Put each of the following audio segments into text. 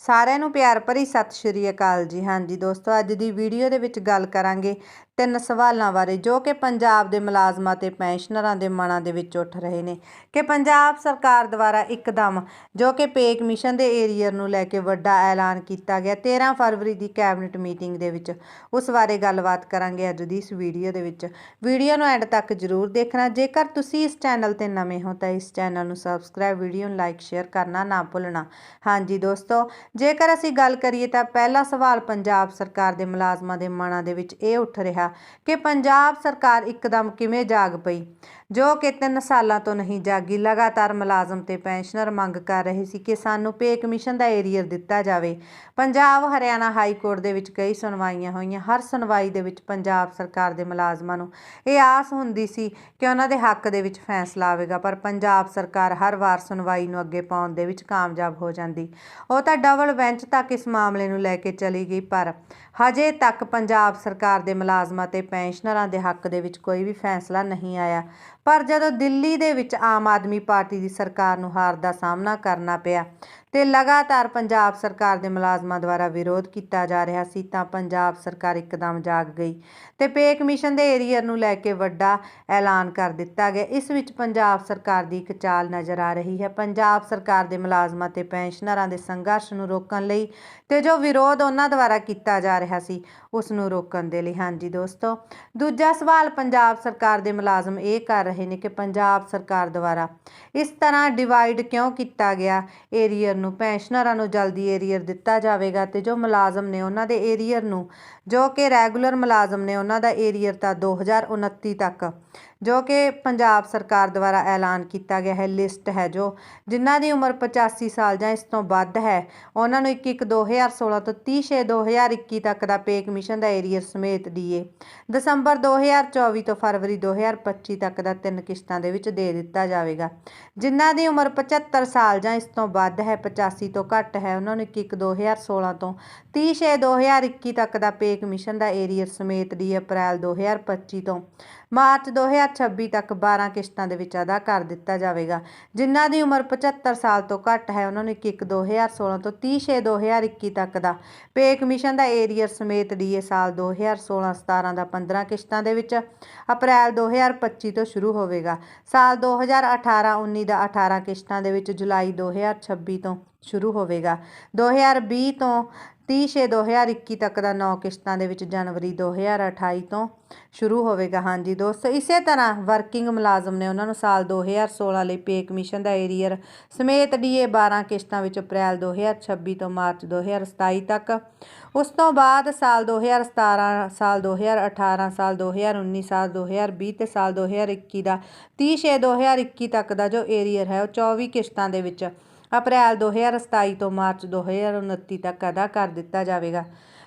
ਸਾਰਿਆਂ ਨੂੰ ਪਿਆਰ ਭਰੀ ਸਤਿ ਸ਼੍ਰੀ ਅਕਾਲ ਜੀ। ਹਾਂਜੀ ਦੋਸਤੋ, ਅੱਜ ਦੀ ਵੀਡੀਓ ਦੇ ਵਿੱਚ ਗੱਲ ਕਰਾਂਗੇ ਤਿੰਨ ਸਵਾਲਾਂ ਬਾਰੇ, ਜੋ ਕਿ ਪੰਜਾਬ ਦੇ ਮੁਲਾਜ਼ਮਾਂ ਤੇ ਪੈਨਸ਼ਨਰਾਂ ਦੇ ਮਨਾਂ ਦੇ ਵਿੱਚ ਉੱਠ ਰਹੇ ਨੇ। ਕਿ ਪੰਜਾਬ ਸਰਕਾਰ ਦੁਆਰਾ ਇੱਕਦਮ, ਜੋ ਕਿ ਪੇ ਕਮਿਸ਼ਨ ਦੇ ਏਰੀਅਰ ਨੂੰ ਲੈ ਕੇ ਵੱਡਾ ਐਲਾਨ ਕੀਤਾ ਗਿਆ 13 ਫਰਵਰੀ ਦੀ ਕੈਬਨਿਟ ਮੀਟਿੰਗ ਦੇ ਵਿੱਚ, ਉਸ ਬਾਰੇ ਗੱਲਬਾਤ ਕਰਾਂਗੇ ਅੱਜ ਦੀ ਇਸ ਵੀਡੀਓ ਦੇ ਵਿੱਚ। ਵੀਡੀਓ ਨੂੰ ਐਂਡ ਤੱਕ ਜ਼ਰੂਰ ਦੇਖਣਾ। ਜੇਕਰ ਤੁਸੀਂ ਇਸ ਚੈਨਲ ਤੇ ਨਵੇਂ ਹੋ, ਤਾਂ ਇਸ ਚੈਨਲ ਨੂੰ ਸਬਸਕ੍ਰਾਈਬ, ਵੀਡੀਓ ਨੂੰ ਲਾਈਕ, ਸ਼ੇਅਰ ਕਰਨਾ ਨਾ ਭੁੱਲਣਾ। ਹਾਂਜੀ ਦੋਸਤੋ, ਜੇਕਰ ਅਸੀਂ ਗੱਲ ਕਰੀਏ ਤਾਂ ਪਹਿਲਾ ਸਵਾਲ ਪੰਜਾਬ ਸਰਕਾਰ ਦੇ ਮੁਲਾਜ਼ਮਾਂ ਦੇ ਮਨਾਂ ਦੇ ਵਿੱਚ ਇਹ ਉੱਠ ਰਿਹਾ ਕਿ ਪੰਜਾਬ ਸਰਕਾਰ ਇੱਕਦਮ ਕਿਵੇਂ ਜਾਗ ਪਈ? ਜੋ ਕਿ 3 ਸਾਲਾਂ ਤੋਂ ਨਹੀਂ ਜਾਗੀ, ਲਗਾਤਾਰ ਮੁਲਾਜ਼ਮ ਤੇ ਪੈਨਸ਼ਨਰ ਮੰਗ ਕਰ ਰਹੇ ਸੀ ਕਿ ਸਾਨੂੰ ਪੇ ਕਮਿਸ਼ਨ ਦਾ ਏਰੀਅਰ ਦਿੱਤਾ ਜਾਵੇ। ਪੰਜਾਬ, ਹਰਿਆਣਾ ਹਾਈ ਕੋਰਟ ਦੇ ਵਿੱਚ ਕਈ ਸੁਣਵਾਈਆਂ ਹੋਈਆਂ। ਹਰ ਸੁਣਵਾਈ ਦੇ ਵਿੱਚ ਪੰਜਾਬ ਸਰਕਾਰ ਦੇ ਮੁਲਾਜ਼ਮਾਂ ਨੂੰ ਇਹ ਆਸ ਹੁੰਦੀ ਸੀ ਕਿ ਉਹਨਾਂ ਦੇ ਹੱਕ ਦੇ ਵਿੱਚ ਫੈਸਲਾ ਆਵੇਗਾ, ਪਰ ਪੰਜਾਬ ਸਰਕਾਰ ਹਰ ਵਾਰ ਸੁਣਵਾਈ ਨੂੰ ਅੱਗੇ ਪਾਉਣ ਦੇ ਵਿੱਚ ਕਾਮਯਾਬ ਹੋ ਜਾਂਦੀ। ਉਹ ਤਾਂ ਡਬਲ ਬੈਂਚ ਤੱਕ ਇਸ ਮਾਮਲੇ ਨੂੰ ਲੈ ਕੇ ਚਲੀ ਗਈ, ਪਰ ਹਜੇ ਤੱਕ ਪੰਜਾਬ ਸਰਕਾਰ ਦੇ ਮੁਲਾਜ਼ਮਾਂ ਤੇ ਪੈਨਸ਼ਨਰਾਂ ਦੇ ਹੱਕ ਦੇ ਵਿੱਚ ਕੋਈ ਵੀ ਫੈਸਲਾ ਨਹੀਂ ਆਇਆ। ਪਰ ਜਦੋਂ ਦਿੱਲੀ ਦੇ ਵਿੱਚ ਆਮ ਆਦਮੀ ਪਾਰਟੀ ਦੀ ਸਰਕਾਰ ਨੂੰ ਹਾਰ ਦਾ ਸਾਹਮਣਾ ਕਰਨਾ ਪਿਆ ਤੇ ਲਗਾਤਾਰ ਪੰਜਾਬ ਸਰਕਾਰ ਦੇ ਮੁਲਾਜ਼ਮਾਂ ਦੁਆਰਾ ਵਿਰੋਧ ਕੀਤਾ ਜਾ ਰਿਹਾ ਸੀ, ਤਾਂ ਪੰਜਾਬ ਸਰਕਾਰ ਇੱਕਦਮ ਜਾਗ ਗਈ ਤੇ ਪੇ ਕਮਿਸ਼ਨ ਦੇ ਏਰੀਅਰ ਨੂੰ ਲੈ ਕੇ ਵੱਡਾ ਐਲਾਨ ਕਰ ਦਿੱਤਾ ਗਿਆ। ਇਸ ਵਿੱਚ ਪੰਜਾਬ ਸਰਕਾਰ ਦੀ ਇੱਕ ਚਾਲ ਨਜ਼ਰ ਆ ਰਹੀ ਹੈ। ਪੰਜਾਬ ਸਰਕਾਰ ਦੇ ਮੁਲਾਜ਼ਮਾਂ ਤੇ ਪੈਨਸ਼ਨਰਾਂ ਦੇ ਸੰਘਰਸ਼ ਨੂੰ ਰੋਕਣ ਲਈ ਤੇ ਜੋ ਵਿਰੋਧ ਉਹਨਾਂ ਦੁਆਰਾ ਕੀਤਾ ਜਾ ਰਿਹਾ ਸੀ, ਉਸ ਨੂੰ ਰੋਕਣ ਦੇ ਲਈ। ਹਾਂਜੀ ਦੋਸਤੋ, ਦੂਜਾ ਸਵਾਲ, ਪੰਜਾਬ ਸਰਕਾਰ ਦੇ ਮੁਲਾਜ਼ਮ ਇਹ ਕਰ ਰਹੇ ਨੇ ਕਿ ਪੰਜਾਬ ਸਰਕਾਰ ਦੁਆਰਾ ਇਸ ਤਰ੍ਹਾਂ ਡਿਵਾਈਡ ਕਿਉਂ ਕੀਤਾ ਗਿਆ? ਏਰੀਅਰ ਨੂੰ ਪੈਨਸ਼ਨਰਾਂ ਨੂੰ ਜਲਦੀ ਏਰੀਅਰ ਦਿੱਤਾ ਜਾਵੇਗਾ ਤੇ ਜੋ ਮੁਲਾਜ਼ਮ ਨੇ ਉਹਨਾਂ ਦੇ ਏਰੀਅਰ ਨੂੰ, ਜੋ ਕਿ ਰੈਗੂਲਰ ਮੁਲਾਜ਼ਮ ਨੇ ਉਹਨਾਂ ਦਾ ਏਰੀਅਰ ਤਾਂ 2029 ਤੱਕ। ਜੋ ਕਿ ਪੰਜਾਬ ਸਰਕਾਰ ਦੁਆਰਾ ਐਲਾਨ ਕੀਤਾ ਗਿਆ ਹੈ, ਲਿਸਟ ਹੈ ਜੋ ਜਿਨ੍ਹਾਂ ਦੀ ਉਮਰ 85 ਸਾਲ ਜਾਂ ਇਸ ਤੋਂ ਵੱਧ ਹੈ। ਉਹਨਾਂ ਨੂੰ 1 1 2016 ਤੋਂ 30 6 2021 ਤੱਕ ਦਾ ਪੇ ਕਮਿਸ਼ਨ ਦਾ ਏਰੀਅਰ ਸਮੇਤ ਡੀਏ ਦਸੰਬਰ 2024 ਤੋਂ ਫਰਵਰੀ 2025 ਤੱਕ ਦਾ ਤਿੰਨ ਕਿਸ਼ਤਾਂ ਦੇ ਵਿੱਚ ਦੇ ਦਿੱਤਾ ਜਾਵੇਗਾ। ਜਿਨ੍ਹਾਂ ਦੀ ਉਮਰ 75 ਸਾਲ ਜਾਂ ਇਸ ਤੋਂ ਵੱਧ ਹੈ 85 ਤੋਂ ਘੱਟ ਹੈ, ਉਹਨਾਂ ਨੂੰ 1 1 2016 ਤੋਂ 30 6 2021 ਤੱਕ ਦਾ ਪੇ ਕਮਿਸ਼ਨ ਦਾ ਏਰੀਅਰ ਸਮੇਤ ਡੀ ਅਪ੍ਰੈਲ 2025 ਤੋਂ। ਮਾਰਚ 2026 ਤੱਕ 12 ਕਿਸ਼ਤਾਂ ਦੇ ਵਿੱਚ ਅਦਾ ਕਰ ਦਿੱਤਾ ਜਾਵੇਗਾ। ਜਿਨ੍ਹਾਂ ਦੀ ਉਮਰ 75 ਸਾਲ ਤੋਂ ਘੱਟ ਹੈ, ਉਹਨਾਂ ਨੂੰ 1 2016 ਤੋਂ 30 6 2021 ਤੱਕ ਦਾ ਪੇ ਕਮਿਸ਼ਨ ਦਾ ਏਰੀਅਰ ਸਮੇਤ ਡੀਏ ਸਾਲ 2016 17 ਦਾ 15 ਕਿਸ਼ਤਾਂ ਦੇ ਵਿੱਚ ਅਪ੍ਰੈਲ 2025 ਤੋਂ ਸ਼ੁਰੂ ਹੋਵੇਗਾ। ਸਾਲ 2018 19 ਦਾ 18 ਕਿਸ਼ਤਾਂ ਦੇ ਵਿੱਚ ਜੁਲਾਈ 2026 ਤੋਂ ਸ਼ੁਰੂ ਹੋਵੇਗਾ। 2020 ਤੋਂ 30 ਛੇ 2021 ਤੱਕ ਦਾ 9 ਕਿਸ਼ਤਾਂ ਦੇ ਵਿੱਚ ਜਨਵਰੀ 2028 ਤੋਂ ਸ਼ੁਰੂ ਹੋਵੇਗਾ ਹਾਂਜੀ ਦੋਸਤੋ ਇਸੇ ਤਰ੍ਹਾਂ ਵਰਕਿੰਗ ਮੁਲਾਜ਼ਮ ਨੇ ਉਹਨਾਂ ਨੂੰ ਸਾਲ 2016 ਲਈ ਪੇ ਕਮਿਸ਼ਨ ਦਾ ਏਰੀਅਰ ਸਮੇਤ ਡੀਏ 12 ਕਿਸ਼ਤਾਂ ਵਿੱਚ ਅਪ੍ਰੈਲ 2026 ਤੋਂ ਮਾਰਚ 2027 ਤੱਕ ਉਸ ਤੋਂ ਬਾਅਦ ਸਾਲ 2017 ਸਾਲ 2018 ਸਾਲ 2019 ਸਾਲ 2020 ਤੇ ਸਾਲ 2021 ਦਾ 30 ਛੇ 2021 ਤੱਕ ਦਾ ਜੋ ਏਰੀਅਰ ਹੈ ਉਹ 24 ਕਿਸ਼ਤਾਂ ਦੇ ਵਿੱਚ ਅਪ੍ਰੈਲ 2027 ਤੋਂ ਮਾਰਚ 2029 ਤੱਕ ਅਦਾ ਕਰ ਦਿੱਤਾ ਜਾਵੇਗਾ।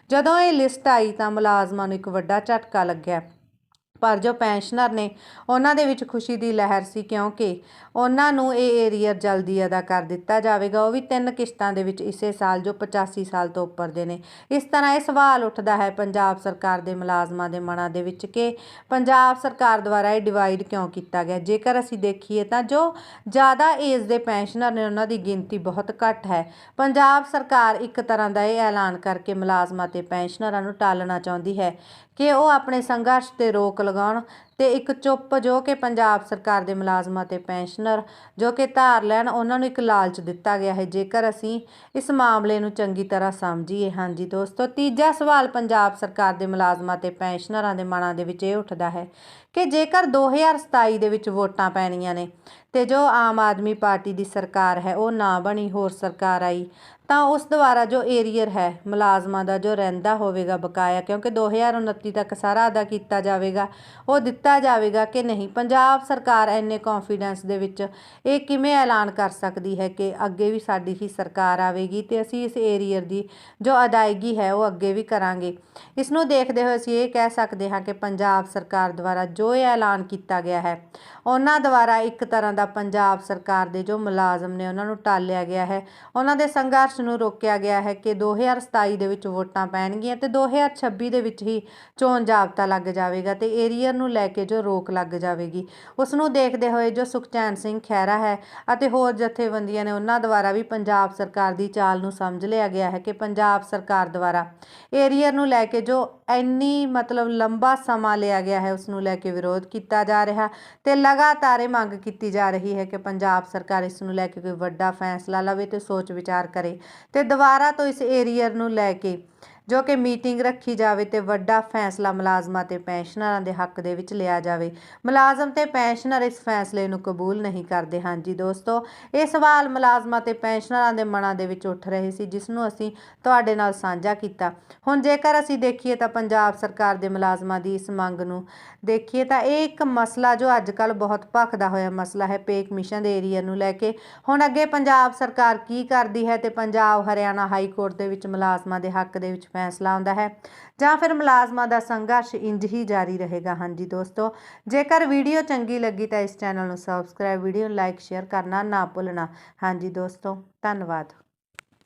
ਜਦੋਂ ਇਹ ਲਿਸਟ ਆਈ ਤਾਂ ਮੁਲਾਜ਼ਮਾਂ ਨੂੰ ਇੱਕ ਵੱਡਾ ਝਟਕਾ ਲੱਗਿਆ। ਪਰ ਜੋ ਪੈਨਸ਼ਨਰ ਨੇ, ਉਹਨਾਂ ਦੇ ਵਿੱਚ ਖੁਸ਼ੀ ਦੀ ਲਹਿਰ ਸੀ ਕਿਉਂਕਿ ਉਹਨਾਂ ਨੂੰ ਇਹ ਏਰੀਅਰ ਜਲਦੀ ਅਦਾ ਕਰ ਦਿੱਤਾ ਜਾਵੇਗਾ। ਉਹ ਵੀ ਤਿੰਨ ਕਿਸ਼ਤਾਂ ਦੇ ਵਿੱਚ ਇਸੇ ਸਾਲ ਜੋ 85 ਸਾਲ ਤੋਂ ਉੱਪਰ ਦੇ ਨੇ। ਇਸ ਤਰ੍ਹਾਂ ਇਹ ਸਵਾਲ ਉੱਠਦਾ ਹੈ ਪੰਜਾਬ ਸਰਕਾਰ ਦੇ ਮੁਲਾਜ਼ਮਾਂ ਦੇ ਮਨਾਂ ਦੇ ਵਿੱਚ ਕਿ ਪੰਜਾਬ ਸਰਕਾਰ ਦੁਆਰਾ ਇਹ ਡਿਵਾਈਡ ਕਿਉਂ ਕੀਤਾ ਗਿਆ? ਜੇਕਰ ਅਸੀਂ ਦੇਖੀਏ ਤਾਂ ਜੋ ਜ਼ਿਆਦਾ ਏਜ ਦੇ ਪੈਨਸ਼ਨਰ ਨੇ, ਉਹਨਾਂ ਦੀ ਗਿਣਤੀ ਬਹੁਤ ਘੱਟ ਹੈ। ਪੰਜਾਬ ਸਰਕਾਰ ਇੱਕ ਤਰ੍ਹਾਂ ਦਾ ਇਹ ਐਲਾਨ ਕਰਕੇ ਮੁਲਾਜ਼ਮਾਂ ਤੇ ਪੈਨਸ਼ਨਰਾਂ ਨੂੰ ਟਾਲਣਾ ਚਾਹੁੰਦੀ ਹੈ ਕਿ ਉਹ ਆਪਣੇ ਸੰਘਰਸ਼ ਤੇ ਰੋਕ ਲਗਾਉਣ ਤੇ ਇੱਕ ਚੁੱਪ ਜੋ ਕਿ ਪੰਜਾਬ ਸਰਕਾਰ ਦੇ ਮੁਲਾਜ਼ਮਾਂ ਤੇ ਪੈਨਸ਼ਨਰ ਜੋ ਕਿ ਧਾਰ ਲੈਣ, ਉਹਨਾਂ ਨੂੰ ਇੱਕ ਲਾਲਚ ਦਿੱਤਾ ਗਿਆ ਹੈ। ਜੇਕਰ ਅਸੀਂ ਇਸ ਮਾਮਲੇ ਨੂੰ ਚੰਗੀ ਤਰ੍ਹਾਂ ਸਮਝੀਏ, ਹਾਂਜੀ ਦੋਸਤੋ, ਤੀਜਾ ਸਵਾਲ ਪੰਜਾਬ ਸਰਕਾਰ ਦੇ ਮੁਲਾਜ਼ਮਾਂ ਤੇ ਪੈਨਸ਼ਨਰਾਂ ਦੇ ਮਨਾਂ ਦੇ ਵਿੱਚ ਇਹ ਉੱਠਦਾ ਹੈ ਕਿ ਜੇਕਰ 2027 ਦੇ ਵਿੱਚ ਵੋਟਾਂ ਪੈਣੀਆਂ ਨੇ ਤੇ ਜੋ ਆਮ ਆਦਮੀ ਪਾਰਟੀ ਦੀ ਸਰਕਾਰ ਹੈ, ਉਹ ਨਾ ਬਣੀ ਹੋਰ ਸਰਕਾਰ ਆਈ, ਤਾਂ ਉਸ ਦੁਆਰਾ ਜੋ ਏਰੀਅਰ ਹੈ, ਮੁਲਾਜ਼ਮਾਂ ਦਾ ਜੋ ਰਹਿੰਦਾ ਹੋਵੇਗਾ ਬਕਾਇਆ, ਕਿਉਂਕਿ 2029 ਤੱਕ ਸਾਰਾ ਅਦਾ ਕੀਤਾ ਜਾਵੇਗਾ, ਉਹ ਦਿੱਤਾ ਦਿੱਤਾ ਜਾਵੇਗਾ ਕਿ ਨਹੀਂ? ਪੰਜਾਬ ਸਰਕਾਰ ਇੰਨੇ ਕੌਨਫੀਡੈਂਸ ਦੇ ਵਿੱਚ ਇਹ ਕਿਵੇਂ ਐਲਾਨ ਕਰ ਸਕਦੀ ਹੈ ਕਿ ਅੱਗੇ ਵੀ ਸਾਡੀ ਹੀ ਸਰਕਾਰ ਆਵੇਗੀ ਤੇ ਅਸੀਂ ਇਸ ਏਰੀਅਰ ਦੀ ਜੋ ਅਦਾਇਗੀ ਹੈ ਉਹ ਅੱਗੇ ਵੀ ਕਰਾਂਗੇ। ਇਸ ਨੂੰ ਦੇਖਦੇ ਹੋਏ ਅਸੀਂ ਇਹ ਕਹਿ ਸਕਦੇ ਹਾਂ ਕਿ ਪੰਜਾਬ ਸਰਕਾਰ ਦੁਆਰਾ ਜੋ ਇਹ ਐਲਾਨ ਕੀਤਾ ਗਿਆ ਹੈ, ਉਹਨਾਂ ਦੁਆਰਾ ਇੱਕ ਤਰ੍ਹਾਂ ਦਾ ਪੰਜਾਬ ਸਰਕਾਰ ਦੇ ਜੋ ਮੁਲਾਜ਼ਮ ਨੇ ਉਹਨਾਂ ਨੂੰ ਟਾਲਿਆ ਗਿਆ ਹੈ। ਉਹਨਾਂ ਦੇ ਸੰਘਰਸ਼ ਨੂੰ ਰੋਕਿਆ ਗਿਆ ਹੈ ਕਿ 2027 ਦੇ ਵਿੱਚ ਵੋਟਾਂ ਪੈਣਗੀਆਂ ਤੇ 2026 ਦੇ ਵਿੱਚ ਹੀ ਚੋਣ ਜਾਬਤਾ ਲੱਗ ਜਾਵੇਗਾ ਤੇ ਏਰੀਅਰ ਨੂੰ ਲੈ ਕੇ ਜੋ ਰੋਕ ਲੱਗ ਜਾਵੇਗੀ। ਉਸ ਨੂੰ ਦੇਖਦੇ ਹੋਏ ਜੋ ਸੁਖਚੈਨ ਸਿੰਘ ਖਹਿਰਾ ਹੈ ਅਤੇ ਹੋਰ ਜਥੇਬੰਦੀਆਂ ਨੇ ਉਹਨਾਂ ਦੁਆਰਾ ਵੀ ਪੰਜਾਬ ਸਰਕਾਰ ਦੀ ਚਾਲ ਨੂੰ ਸਮਝ ਲਿਆ ਗਿਆ ਹੈ ਕਿ ਪੰਜਾਬ ਸਰਕਾਰ ਦੁਆਰਾ ਏਰੀਅਰ ਨੂੰ ਲੈ ਕੇ ਜੋ ਇੰਨੀ ਮਤਲਬ ਲੰਬਾ ਸਮਾਂ ਲਿਆ ਗਿਆ ਹੈ ਉਸ ਨੂੰ ਲੈ ਕੇ ਵਿਰੋਧ ਕੀਤਾ ਜਾ ਰਿਹਾ ਤੇ ਲਗਾਤਾਰ ਇਹ ਮੰਗ ਕੀਤੀ ਜਾ ਰਹੀ ਹੈ ਕਿ ਪੰਜਾਬ ਸਰਕਾਰ ਇਸ ਨੂੰ ਲੈ ਕੇ ਕੋਈ ਵੱਡਾ ਫੈਸਲਾ ਲਵੇ ਤੇ ਸੋਚ ਵਿਚਾਰ ਕਰੇ ਤੇ ਦੁਬਾਰਾ ਤੋਂ ਇਸ ਏਰੀਅਰ ਨੂੰ ਲੈ ਕੇ ਜੋ ਕਿ ਮੀਟਿੰਗ ਰੱਖੀ ਜਾਵੇ ਤੇ ਵੱਡਾ ਫੈਸਲਾ ਮੁਲਾਜ਼ਮਾਂ ਤੇ ਪੈਨਸ਼ਨਰਾਂ ਦੇ ਹੱਕ ਦੇ ਵਿੱਚ ਲਿਆ ਜਾਵੇ। ਮੁਲਾਜ਼ਮ ਤੇ ਪੈਨਸ਼ਨਰ ਇਸ ਫੈਸਲੇ ਨੂੰ ਕਬੂਲ ਨਹੀਂ ਕਰਦੇ। ਹਾਂ ਜੀ ਦੋਸਤੋ, ਇਹ ਸਵਾਲ ਮੁਲਾਜ਼ਮਾਂ ਤੇ ਪੈਨਸ਼ਨਰਾਂ ਦੇ ਮਨਾਂ ਦੇ ਵਿੱਚ ਉੱਠ ਰਹੇ ਸੀ, ਜਿਸ ਨੂੰ ਅਸੀਂ ਤੁਹਾਡੇ ਨਾਲ ਸਾਂਝਾ ਕੀਤਾ। ਹੁਣ ਜੇਕਰ ਅਸੀਂ ਦੇਖੀਏ ਤਾਂ ਪੰਜਾਬ ਸਰਕਾਰ ਦੇ ਮੁਲਾਜ਼ਮਾਂ ਦੀ ਇਸ ਮੰਗ ਨੂੰ ਦੇਖੀਏ ਤਾਂ ਇਹ ਇੱਕ ਮਸਲਾ ਜੋ ਅੱਜ ਕੱਲ ਬਹੁਤ ਭਖਦਾ ਹੋਇਆ ਮਸਲਾ ਹੈ ਪੇ ਕਮਿਸ਼ਨ ਦੇ ਏਰੀਆ ਨੂੰ ਲੈ ਕੇ। ਹੁਣ ਅੱਗੇ ਪੰਜਾਬ ਸਰਕਾਰ ਕੀ ਕਰਦੀ ਹੈ ਤੇ ਪੰਜਾਬ, ਹਰਿਆਣਾ ਹਾਈ ਕੋਰਟ ਦੇ ਵਿੱਚ ਮੁਲਾਜ਼ਮਾਂ ਦੇ ਹੱਕ ਦੇ ਵਿੱਚ ਫੈਸਲਾ ਆਉਂਦਾ ਹੈ। ਜਾਂ ਫਿਰ ਮੁਲਾਜ਼ਮਾਂ ਦਾ ਸੰਘਰਸ਼ ਇੰਜ ਹੀ ਜਾਰੀ ਰਹੇਗਾ। ਹਾਂਜੀ ਦੋਸਤੋ, ਜੇਕਰ ਵੀਡੀਓ ਚੰਗੀ ਲੱਗੀ ਤਾਂ ਇਸ ਚੈਨਲ ਨੂੰ ਸਬਸਕ੍ਰਾਈਬ ਵੀਡੀਓ ਨੂੰ ਲਾਈਕ ਸ਼ੇਅਰ ਕਰਨਾ ਨਾ ਭੁੱਲਣਾ। ਹਾਂਜੀ ਦੋਸਤੋ, ਧੰਨਵਾਦ।